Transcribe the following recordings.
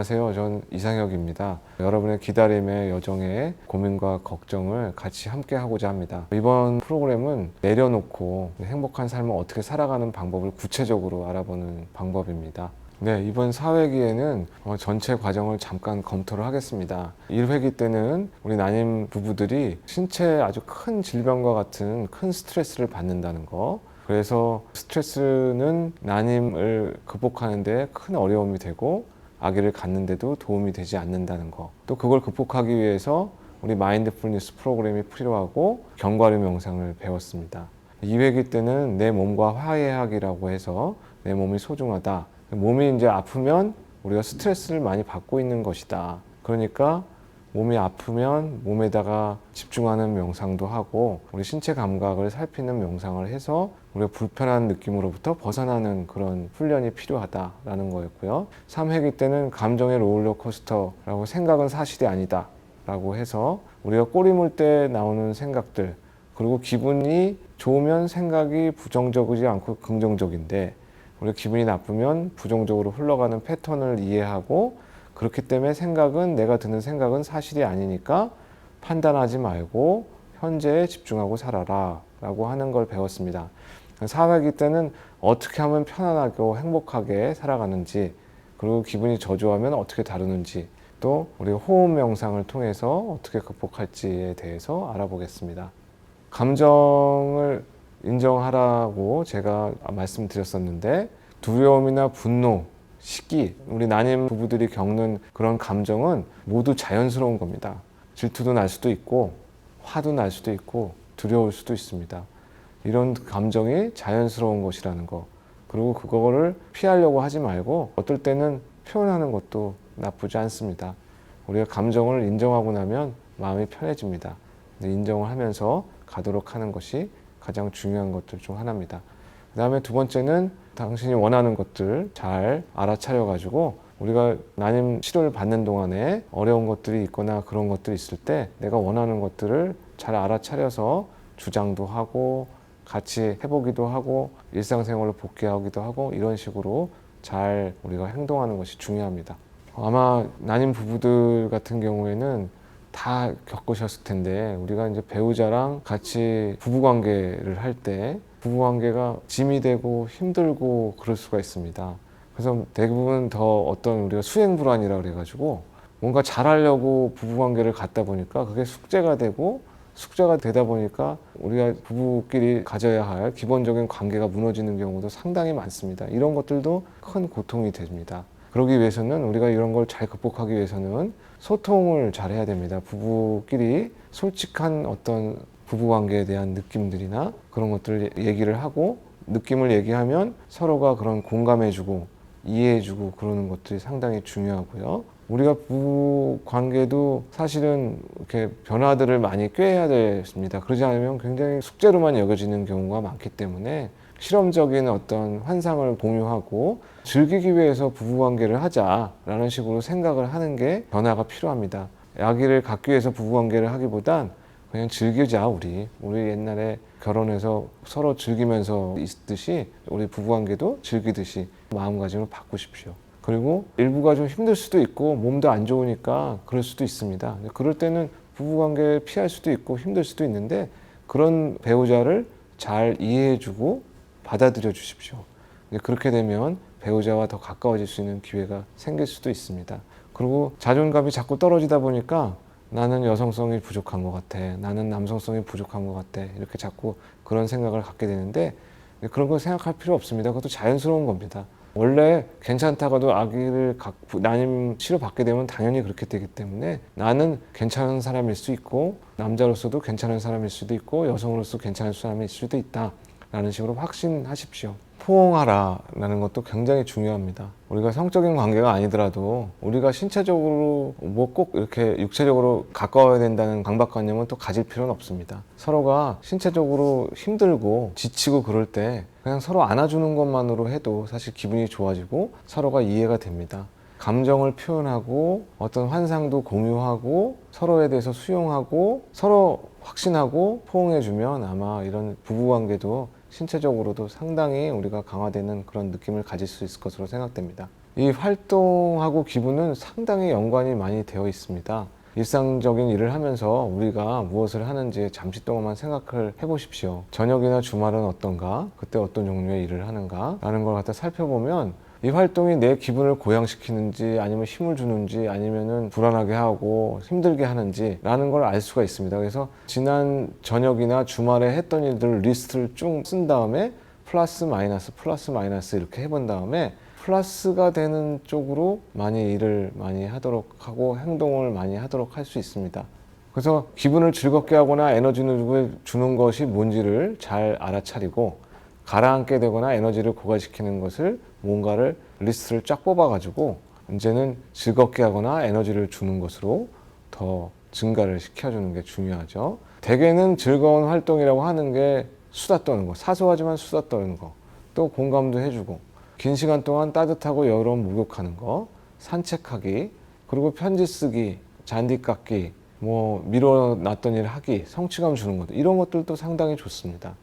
안녕하세요. 전 이상혁입니다. 여러분의 기다림의 여정에 고민과 걱정을 같이 함께 하고자 합니다. 이번 프로그램은 내려놓고 행복한 삶을 어떻게 살아가는 방법을 구체적으로 알아보는 방법입니다. 네, 이번 4회기에는 어, 전체 과정을 잠깐 검토를 하겠습니다. 1회기 때는 우리 난임 부부들이 신체에 아주 큰 질병과 같은 큰 스트레스를 받는다는 거. 그래서 스트레스는 난임을 극복하는데 큰 어려움이 되고 아기를 갖는데도 도움이 되지 않는다는 거. 또 그걸 극복하기 위해서 우리 마인드풀니스 프로그램이 필요하고 견과류 명상을 배웠습니다. 2회기 때는 내 몸과 화해하기라고 해서 내 몸이 소중하다. 몸이 이제 아프면 우리가 스트레스를 많이 받고 있는 것이다. 그러니까 몸이 아프면 몸에다가 집중하는 명상도 하고 우리 신체 감각을 살피는 명상을 해서 우리가 불편한 느낌으로부터 벗어나는 그런 훈련이 필요하다라는 거였고요. 3회기 때는 감정의 롤러코스터라고 생각은 사실이 아니다 라고 해서 우리가 꼬리 물 때 나오는 생각들 그리고 기분이 좋으면 생각이 부정적이지 않고 긍정적인데 우리가 기분이 나쁘면 부정적으로 흘러가는 패턴을 이해하고 그렇기 때문에 생각은 내가 드는 생각은 사실이 아니니까 판단하지 말고 현재에 집중하고 살아라 라고 하는 걸 배웠습니다. 사회기 때는 어떻게 하면 편안하고 행복하게 살아가는지 그리고 기분이 저조하면 어떻게 다루는지 또 우리 호흡 명상을 통해서 어떻게 극복할지에 대해서 알아보겠습니다. 감정을 인정하라고 제가 말씀드렸었는데 두려움이나 분노, 시기, 우리 난임 부부들이 겪는 그런 감정은 모두 자연스러운 겁니다. 질투도 날 수도 있고 화도 날 수도 있고 두려울 수도 있습니다. 이런 감정이 자연스러운 것이라는 거. 그리고 그거를 피하려고 하지 말고 어떨 때는 표현하는 것도 나쁘지 않습니다. 우리가 감정을 인정하고 나면 마음이 편해집니다. 인정을 하면서 가도록 하는 것이 가장 중요한 것들 중 하나입니다. 그 다음에 두 번째는 당신이 원하는 것들 잘 알아차려 가지고 우리가 난임 치료를 받는 동안에 어려운 것들이 있거나 그런 것들이 있을 때 내가 원하는 것들을 잘 알아차려서 주장도 하고 같이 해보기도 하고 일상생활로 복귀하기도 하고 이런 식으로 잘 우리가 행동하는 것이 중요합니다. 아마 난임 부부들 같은 경우에는 다 겪으셨을 텐데 우리가 이제 배우자랑 같이 부부 관계를 할 때 부부 관계가 짐이 되고 힘들고 그럴 수가 있습니다. 그래서 대부분 더 어떤 우리가 수행 불안이라 그래가지고 뭔가 잘하려고 부부 관계를 갖다 보니까 그게 숙제가 되고 숙제가 되다 보니까 우리가 부부끼리 가져야 할 기본적인 관계가 무너지는 경우도 상당히 많습니다. 이런 것들도 큰 고통이 됩니다. 그러기 위해서는 우리가 이런 걸 잘 극복하기 위해서는 소통을 잘 해야 됩니다. 부부끼리 솔직한 어떤 부부 관계에 대한 느낌들이나 그런 것들을 얘기를 하고 느낌을 얘기하면 서로가 그런 공감해주고 이해해주고 그러는 것들이 상당히 중요하고요. 우리가 부부 관계도 사실은 이렇게 변화들을 많이 꾀해야 됐습니다. 그러지 않으면 굉장히 숙제로만 여겨지는 경우가 많기 때문에 실험적인 어떤 환상을 공유하고 즐기기 위해서 부부 관계를 하자라는 식으로 생각을 하는 게 변화가 필요합니다. 아기를 갖기 위해서 부부 관계를 하기보단 그냥 즐기자 우리 우리 옛날에 결혼해서 서로 즐기면서 있듯이 우리 부부관계도 즐기듯이 마음가짐을 바꾸십시오. 그리고 일부가 좀 힘들 수도 있고 몸도 안 좋으니까 그럴 수도 있습니다. 그럴 때는 부부관계 피할 수도 있고 힘들 수도 있는데 그런 배우자를 잘 이해해주고 받아들여 주십시오. 그렇게 되면 배우자와 더 가까워질 수 있는 기회가 생길 수도 있습니다. 그리고 자존감이 자꾸 떨어지다 보니까 나는 여성성이 부족한 것 같아. 나는 남성성이 부족한 것 같아. 이렇게 자꾸 그런 생각을 갖게 되는데 그런 거 생각할 필요 없습니다. 그것도 자연스러운 겁니다. 원래 괜찮다가도 아기를 난임 치료 받게 되면 당연히 그렇게 되기 때문에 나는 괜찮은 사람일 수 있고 남자로서도 괜찮은 사람일 수도 있고 여성으로서 괜찮은 사람일 수도 있다. 라는 식으로 확신하십시오. 포옹하라라는 것도 굉장히 중요합니다. 우리가 성적인 관계가 아니더라도 우리가 신체적으로 뭐 꼭 이렇게 육체적으로 가까워야 된다는 강박관념은 또 가질 필요는 없습니다. 서로가 신체적으로 힘들고 지치고 그럴 때 그냥 서로 안아주는 것만으로 해도 사실 기분이 좋아지고 서로가 이해가 됩니다. 감정을 표현하고 어떤 환상도 공유하고 서로에 대해서 수용하고 서로 확신하고 포옹해주면 아마 이런 부부관계도 신체적으로도 상당히 우리가 강화되는 그런 느낌을 가질 수 있을 것으로 생각됩니다. 이 활동하고 기분은 상당히 연관이 많이 되어 있습니다. 일상적인 일을 하면서 우리가 무엇을 하는지 잠시 동안만 생각을 해보십시오. 저녁이나 주말은 어떤가? 그때 어떤 종류의 일을 하는가? 라는 걸 갖다 살펴보면 이 활동이 내 기분을 고양시키는지 아니면 힘을 주는지 아니면은 불안하게 하고 힘들게 하는지 라는 걸 알 수가 있습니다. 그래서 지난 저녁이나 주말에 했던 일들 리스트를 쭉 쓴 다음에 플러스 마이너스 플러스 마이너스 이렇게 해본 다음에 플러스가 되는 쪽으로 많이 일을 많이 하도록 하고 행동을 많이 하도록 할 수 있습니다. 그래서 기분을 즐겁게 하거나 에너지를 주는 것이 뭔지를 잘 알아차리고 가라앉게 되거나 에너지를 고갈시키는 것을 뭔가를 리스트를 쫙 뽑아가지고 이제는 즐겁게 하거나 에너지를 주는 것으로 더 증가를 시켜주는 게 중요하죠. 대개는 즐거운 활동이라고 하는 게 수다 떠는 거, 사소하지만 수다 떠는 거, 또 공감도 해주고, 긴 시간 동안 따뜻하고 여러분 목욕하는 거, 산책하기, 그리고 편지 쓰기, 잔디 깎기, 뭐 미뤄놨던 일 하기, 성취감 주는 것, 이런 것들도 상당히 좋습니다.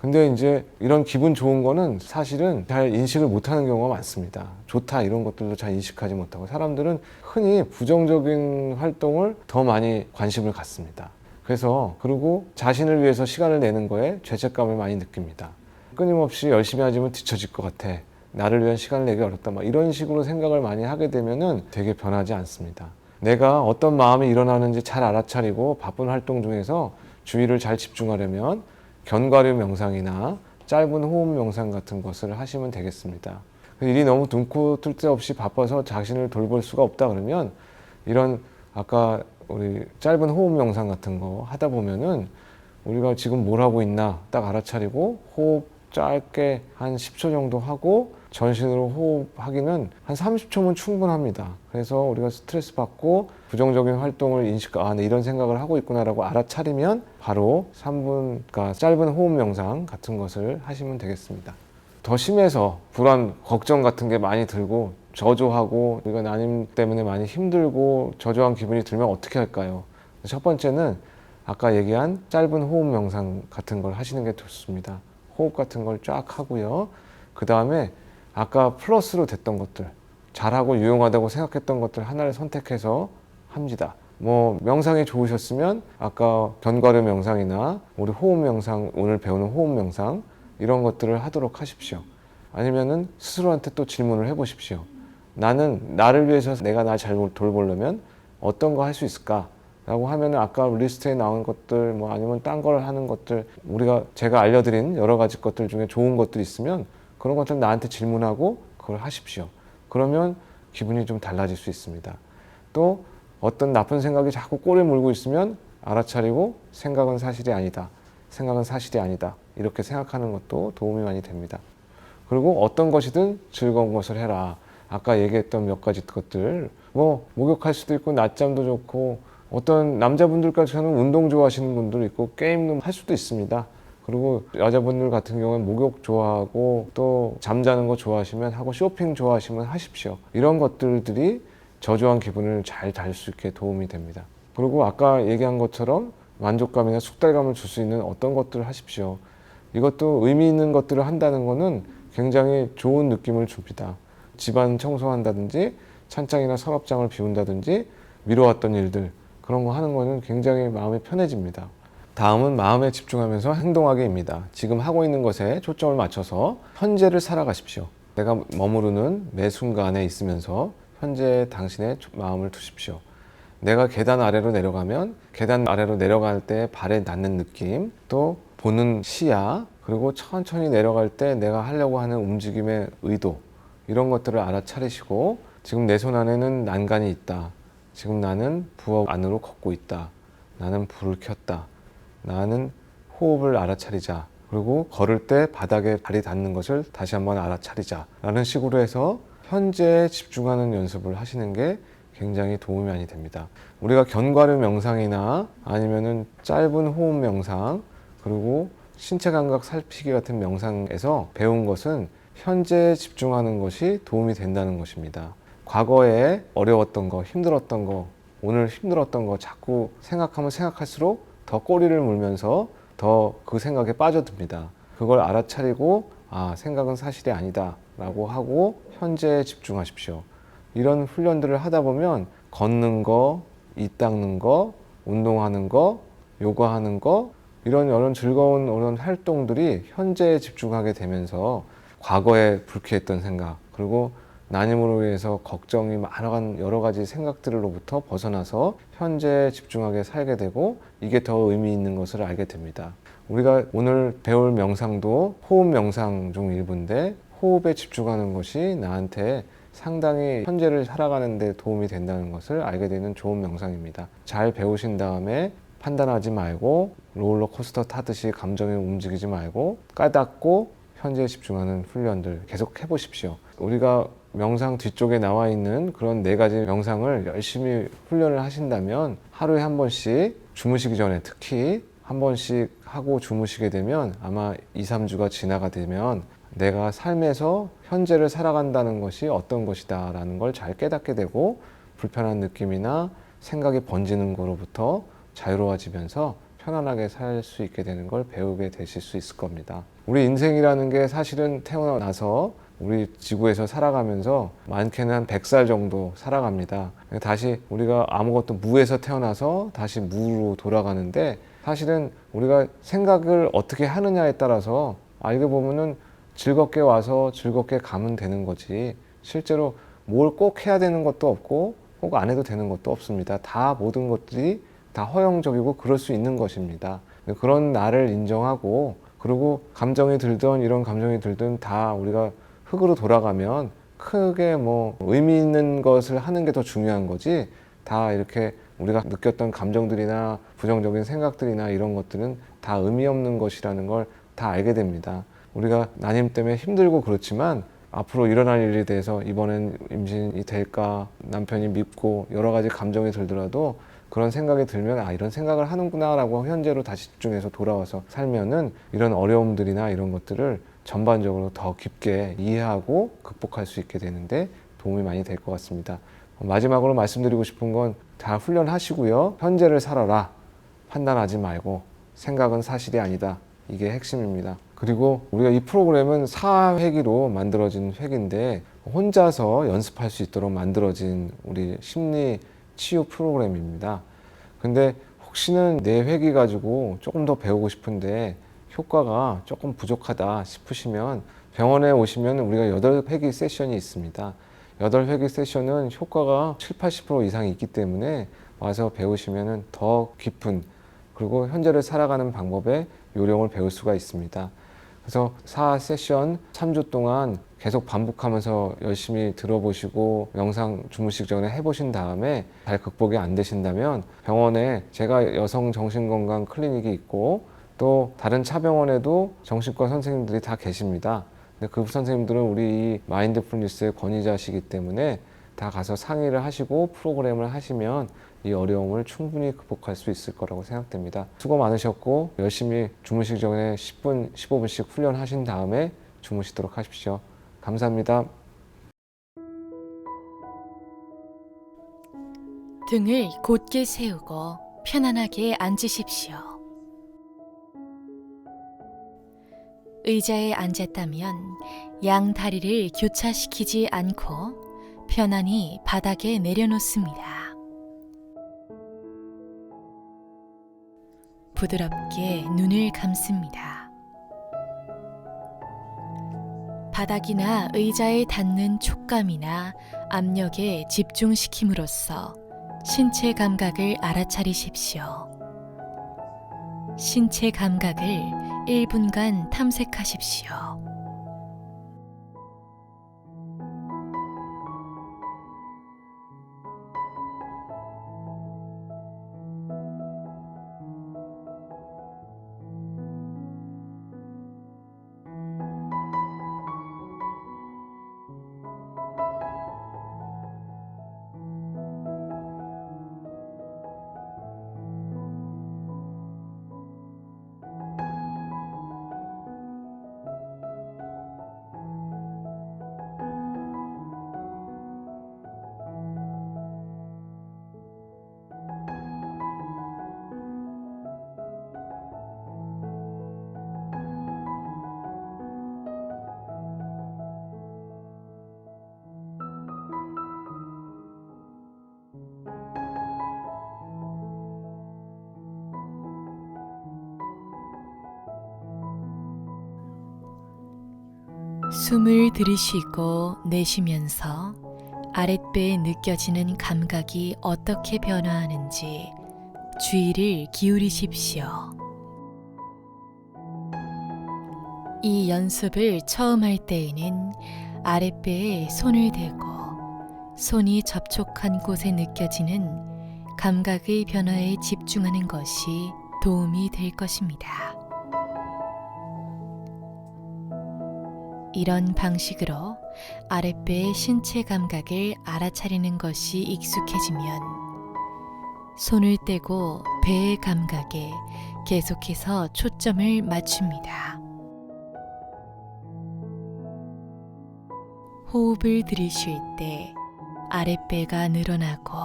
근데 이제 이런 기분 좋은 거는 사실은 잘 인식을 못하는 경우가 많습니다. 좋다 이런 것들도 잘 인식하지 못하고 사람들은 흔히 부정적인 활동을 더 많이 관심을 갖습니다. 그래서 그리고 자신을 위해서 시간을 내는 거에 죄책감을 많이 느낍니다. 끊임없이 열심히 하지만 뒤처질 것 같아. 나를 위한 시간을 내기 어렵다. 막 이런 식으로 생각을 많이 하게 되면은 되게 변하지 않습니다. 내가 어떤 마음이 일어나는지 잘 알아차리고 바쁜 활동 중에서 주의를 잘 집중하려면 견과류 명상이나 짧은 호흡 명상 같은 것을 하시면 되겠습니다. 일이 너무 눈코 뜰데 없이 바빠서 자신을 돌볼 수가 없다 그러면 이런 아까 우리 짧은 호흡 명상 같은 거 하다 보면은 우리가 지금 뭘 하고 있나 딱 알아차리고 호흡 짧게 한 10초 정도 하고 전신으로 호흡하기는 한 30초면 충분합니다. 그래서 우리가 스트레스 받고 부정적인 활동을 인식, 아, 네, 이런 생각을 하고 있구나라고 알아차리면 바로 3분, 그러니까 짧은 호흡 명상 같은 것을 하시면 되겠습니다. 더 심해서 불안, 걱정 같은 게 많이 들고 저조하고 우리가 나님 때문에 많이 힘들고 저조한 기분이 들면 어떻게 할까요? 첫 번째는 아까 얘기한 짧은 호흡 명상 같은 걸 하시는 게 좋습니다. 호흡 같은 걸 쫙 하고요. 그 다음에 아까 플러스로 됐던 것들, 잘하고 유용하다고 생각했던 것들 하나를 선택해서 합니다. 뭐 명상이 좋으셨으면 아까 견과류 명상이나 우리 호흡 명상 오늘 배우는 호흡 명상 이런 것들을 하도록 하십시오. 아니면은 스스로한테 또 질문을 해보십시오. 나는 나를 위해서 내가 나 잘 돌보려면 어떤 거 할 수 있을까? 라고 하면은 아까 리스트에 나온 것들 뭐 아니면 딴 걸 하는 것들 우리가 제가 알려드린 여러 가지 것들 중에 좋은 것들이 있으면 그런 것들 나한테 질문하고 그걸 하십시오. 그러면 기분이 좀 달라질 수 있습니다. 또 어떤 나쁜 생각이 자꾸 꼬리 물고 있으면 알아차리고 생각은 사실이 아니다. 생각은 사실이 아니다. 이렇게 생각하는 것도 도움이 많이 됩니다. 그리고 어떤 것이든 즐거운 것을 해라. 아까 얘기했던 몇 가지 것들 뭐 목욕할 수도 있고 낮잠도 좋고 어떤 남자분들까지는 운동 좋아하시는 분도 있고 게임도 할 수도 있습니다. 그리고 여자분들 같은 경우는 목욕 좋아하고 또 잠자는 거 좋아하시면 하고 쇼핑 좋아하시면 하십시오. 이런 것들들이 저조한 기분을 잘 달 수 있게 도움이 됩니다. 그리고 아까 얘기한 것처럼 만족감이나 숙달감을 줄 수 있는 어떤 것들을 하십시오. 이것도 의미 있는 것들을 한다는 것은 굉장히 좋은 느낌을 줍니다. 집안 청소한다든지 찬장이나 서랍장을 비운다든지 미뤄왔던 일들 그런 거 하는 거는 굉장히 마음이 편해집니다. 다음은 마음에 집중하면서 행동하기입니다. 지금 하고 있는 것에 초점을 맞춰서 현재를 살아가십시오. 내가 머무르는 매 순간에 있으면서 현재 당신의 마음을 두십시오. 내가 계단 아래로 내려가면 계단 아래로 내려갈 때 발에 닿는 느낌, 또 보는 시야, 그리고 천천히 내려갈 때 내가 하려고 하는 움직임의 의도, 이런 것들을 알아차리시고 지금 내 손 안에는 난간이 있다. 지금 나는 부엌 안으로 걷고 있다. 나는 불을 켰다. 나는 호흡을 알아차리자. 그리고 걸을 때 바닥에 발이 닿는 것을 다시 한번 알아차리자. 라는 식으로 해서 현재에 집중하는 연습을 하시는 게 굉장히 도움이 많이 됩니다. 우리가 견과류 명상이나 아니면은 짧은 호흡 명상 그리고 신체 감각 살피기 같은 명상에서 배운 것은 현재에 집중하는 것이 도움이 된다는 것입니다. 과거에 어려웠던 거, 힘들었던 거, 오늘 힘들었던 거 자꾸 생각하면 생각할수록 더 꼬리를 물면서 더 그 생각에 빠져듭니다. 그걸 알아차리고 아 생각은 사실이 아니다 라고 하고 현재에 집중하십시오. 이런 훈련들을 하다 보면 걷는 거, 이 닦는 거, 운동하는 거, 요가하는 거 이런 이런 즐거운 이런 활동들이 현재에 집중하게 되면서 과거에 불쾌했던 생각 그리고 난임으로 인해서 걱정이 많아간 여러 가지 생각들로부터 벗어나서 현재에 집중하게 살게 되고 이게 더 의미 있는 것을 알게 됩니다. 우리가 오늘 배울 명상도 호흡 명상 중 일부인데 호흡에 집중하는 것이 나한테 상당히 현재를 살아가는 데 도움이 된다는 것을 알게 되는 좋은 명상입니다. 잘 배우신 다음에 판단하지 말고 롤러코스터 타듯이 감정에 움직이지 말고 까닫고 현재에 집중하는 훈련들 계속 해보십시오. 우리가 명상 뒤쪽에 나와 있는 그런 네 가지 명상을 열심히 훈련을 하신다면 하루에 한 번씩 주무시기 전에 특히 한 번씩 하고 주무시게 되면 아마 2, 3주가 지나가 되면 내가 삶에서 현재를 살아간다는 것이 어떤 것이다 라는 걸 잘 깨닫게 되고 불편한 느낌이나 생각이 번지는 거로부터 자유로워지면서 편안하게 살 수 있게 되는 걸 배우게 되실 수 있을 겁니다. 우리 인생이라는 게 사실은 태어나서 우리 지구에서 살아가면서 많게는 한 100살 정도 살아갑니다. 다시 우리가 아무것도 무에서 태어나서 다시 무로 돌아가는데 사실은 우리가 생각을 어떻게 하느냐에 따라서 알게 보면은 즐겁게 와서 즐겁게 가면 되는 거지 실제로 뭘 꼭 해야 되는 것도 없고 꼭 안 해도 되는 것도 없습니다. 다 모든 것들이 다 허용적이고 그럴 수 있는 것입니다. 그런 나를 인정하고 그리고 감정이 들든 이런 감정이 들든 다 우리가 흙으로 돌아가면 크게 뭐 의미 있는 것을 하는 게 더 중요한 거지 다 이렇게 우리가 느꼈던 감정들이나 부정적인 생각들이나 이런 것들은 다 의미 없는 것이라는 걸 다 알게 됩니다. 우리가 난임 때문에 힘들고 그렇지만 앞으로 일어날 일에 대해서 이번엔 임신이 될까 남편이 밉고 여러 가지 감정이 들더라도 그런 생각이 들면 아 이런 생각을 하는구나라고 현재로 다시 집중해서 돌아와서 살면은 이런 어려움들이나 이런 것들을 전반적으로 더 깊게 이해하고 극복할 수 있게 되는데 도움이 많이 될 것 같습니다. 마지막으로 말씀드리고 싶은 건다 훈련하시고요. 현재를 살아라. 판단하지 말고 생각은 사실이 아니다. 이게 핵심입니다. 그리고 우리가 이 프로그램은 4회기로 만들어진 회기인데 혼자서 연습할 수 있도록 만들어진 우리 심리 치유 프로그램입니다. 근데 혹시는 내 회기 가지고 조금 더 배우고 싶은데 효과가 조금 부족하다 싶으시면 병원에 오시면 우리가 8회기 세션이 있습니다. 8회기 세션은 효과가 7, 80% 이상이 있기 때문에 와서 배우시면 더 깊은 그리고 현재를 살아가는 방법의 요령을 배울 수가 있습니다. 그래서 4 세션 3주 동안 계속 반복하면서 열심히 들어보시고 영상 주무시기 전에 해보신 다음에 잘 극복이 안 되신다면 병원에 제가 여성 정신건강 클리닉이 있고 또 다른 차병원에도 정신과 선생님들이 다 계십니다. 근데 그 선생님들은 우리 이 마인드풀니스의 권위자시기 때문에 다 가서 상의를 하시고 프로그램을 하시면 이 어려움을 충분히 극복할 수 있을 거라고 생각됩니다. 수고 많으셨고 열심히 주무시기 전에 10분, 15분씩 훈련하신 다음에 주무시도록 하십시오. 감사합니다. 등을 곧게 세우고 편안하게 앉으십시오. 의자에 앉았다면 양 다리를 교차시키지 않고 편안히 바닥에 내려놓습니다. 부드럽게 눈을 감습니다. 바닥이나 의자에 닿는 촉감이나 압력에 집중시킴으로써 신체 감각을 알아차리십시오. 신체 감각을 1분간 탐색하십시오. 숨을 들이쉬고 내쉬면서 아랫배에 느껴지는 감각이 어떻게 변화하는지 주의를 기울이십시오. 이 연습을 처음 할 때에는 아랫배에 손을 대고 손이 접촉한 곳에 느껴지는 감각의 변화에 집중하는 것이 도움이 될 것입니다. 이런 방식으로 아랫배의 신체 감각을 알아차리는 것이 익숙해지면 손을 떼고 배의 감각에 계속해서 초점을 맞춥니다. 호흡을 들이쉴 때 아랫배가 늘어나고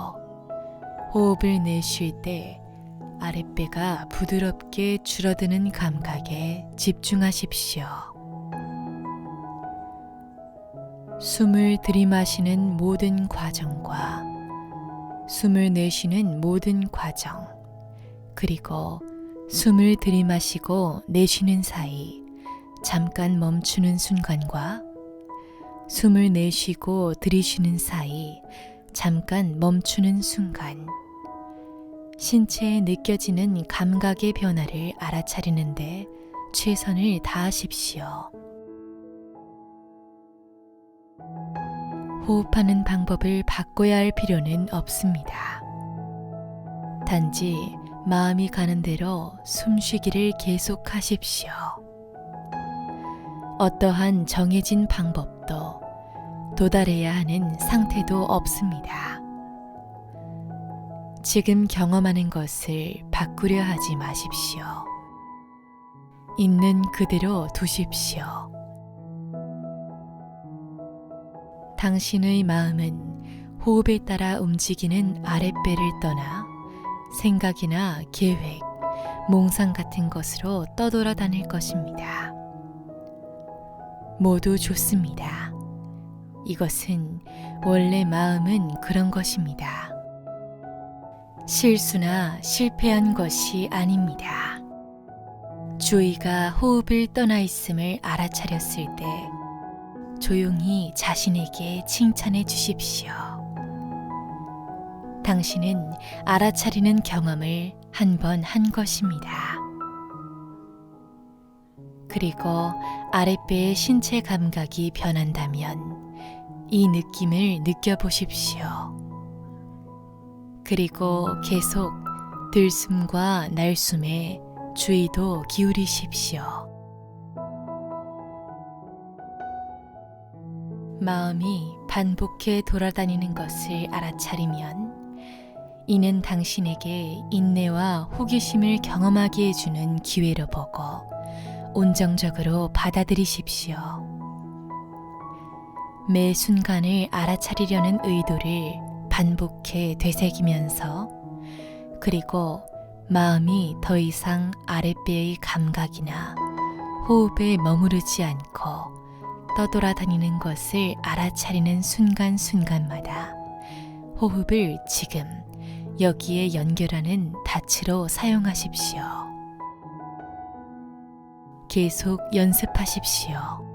호흡을 내쉴 때 아랫배가 부드럽게 줄어드는 감각에 집중하십시오. 숨을 들이마시는 모든 과정과 숨을 내쉬는 모든 과정, 그리고 숨을 들이마시고 내쉬는 사이 잠깐 멈추는 순간과 숨을 내쉬고 들이쉬는 사이 잠깐 멈추는 순간 신체에 느껴지는 감각의 변화를 알아차리는데 최선을 다하십시오. 호흡하는 방법을 바꿔야 할 필요는 없습니다. 단지 마음이 가는 대로 숨쉬기를 계속하십시오. 어떠한 정해진 방법도 도달해야 하는 상태도 없습니다. 지금 경험하는 것을 바꾸려 하지 마십시오. 있는 그대로 두십시오. 당신의 마음은 호흡에 따라 움직이는 아랫배를 떠나 생각이나 계획, 몽상 같은 것으로 떠돌아다닐 것입니다. 모두 좋습니다. 이것은 원래 마음은 그런 것입니다. 실수나 실패한 것이 아닙니다. 주의가 호흡을 떠나 있음을 알아차렸을 때 조용히 자신에게 칭찬해 주십시오. 당신은 알아차리는 경험을 한번한 것입니다. 그리고 아랫배의 신체 감각이 변한다면 이 느낌을 느껴보십시오. 그리고 계속 들숨과 날숨에 주의도 기울이십시오. 마음이 반복해 돌아다니는 것을 알아차리면 이는 당신에게 인내와 호기심을 경험하게 해주는 기회로 보고 온정적으로 받아들이십시오. 매 순간을 알아차리려는 의도를 반복해 되새기면서 그리고 마음이 더 이상 아랫배의 감각이나 호흡에 머무르지 않고 떠돌아다니는 것을 알아차리는 순간순간마다 호흡을 지금 여기에 연결하는 닻으로 사용하십시오. 계속 연습하십시오.